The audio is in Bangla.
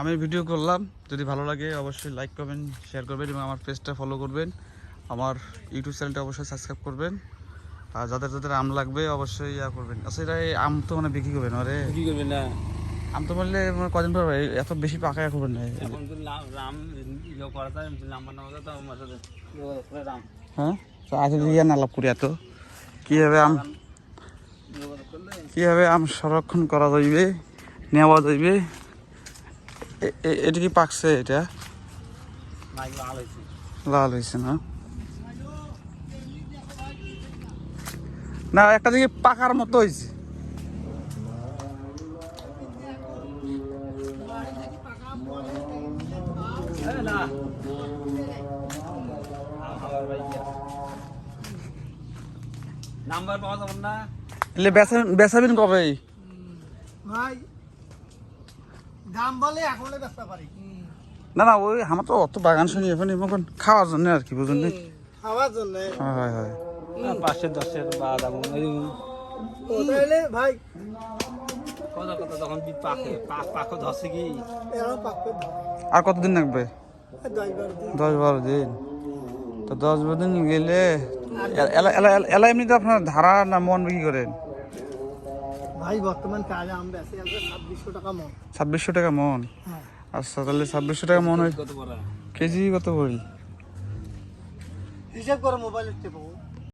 আমি ভিডিও করলাম যদি ভালো লাগে অবশ্যই লাইক করবেন শেয়ার করবেন এবং আমার পেজটা ফলো করবেন। আমার ইউটিউব চ্যানেলটা অবশ্যই সাবস্ক্রাইব করবেন। আর যাদের যাদের আম লাগবে অবশ্যই ইয়া করবেন। আচ্ছা এটা এই আম তো মানে বিক্রি করবেন আরে কি করবেন না। আম তো বললে মানে কদিন পর এত বেশি পাকা করবেন না। রাম ইয়ে করা যায় নাম্বার নাম্বার তো মাথা রাম হ্যাঁ? তো আজ ইয়া না লাভ করি এত। কীভাবে আম কীভাবে আম সংরক্ষণ করা যাইবে? নেওয়া যাইবে। এটা কি পাকছে এটা? লাল হয়েছে না? না একটা দিকে পাকার মতো হয়েছে না নাম্বার পাওয়া যাবে না। এলে বেচাবেন বেচাবেন কবে? ভাই দাম বলে এখন ব্যস্ত পারি না না ওই আমার তো অত বাগান শুনি এখন এখন খাওয়ার জন্য আর কি বুঝুন? খাওয়ার জন্য। হয় হয় পাঁচশো দশের বা দাম তাহলে ভাই কত কত তখন বি পাকে পাকো ধসে কি? আর কতদিন লাগবে? দশ বারো দিন। তো দশ বারো দিন গেলে এলা- এমনিতে আপনার ধারা না মন বিক্রি করেন? ভাই বর্তমান কাজে আমরা আছি আছে ছাব্বিশশো টাকা মন। ছাব্বিশশো টাকা মন? হ্যাঁ। আচ্ছা তাহলে ছাব্বিশশো টাকা মন হয়। কত বড় কেজি কত পড়ি? হিসাব করে মোবাইল চেপো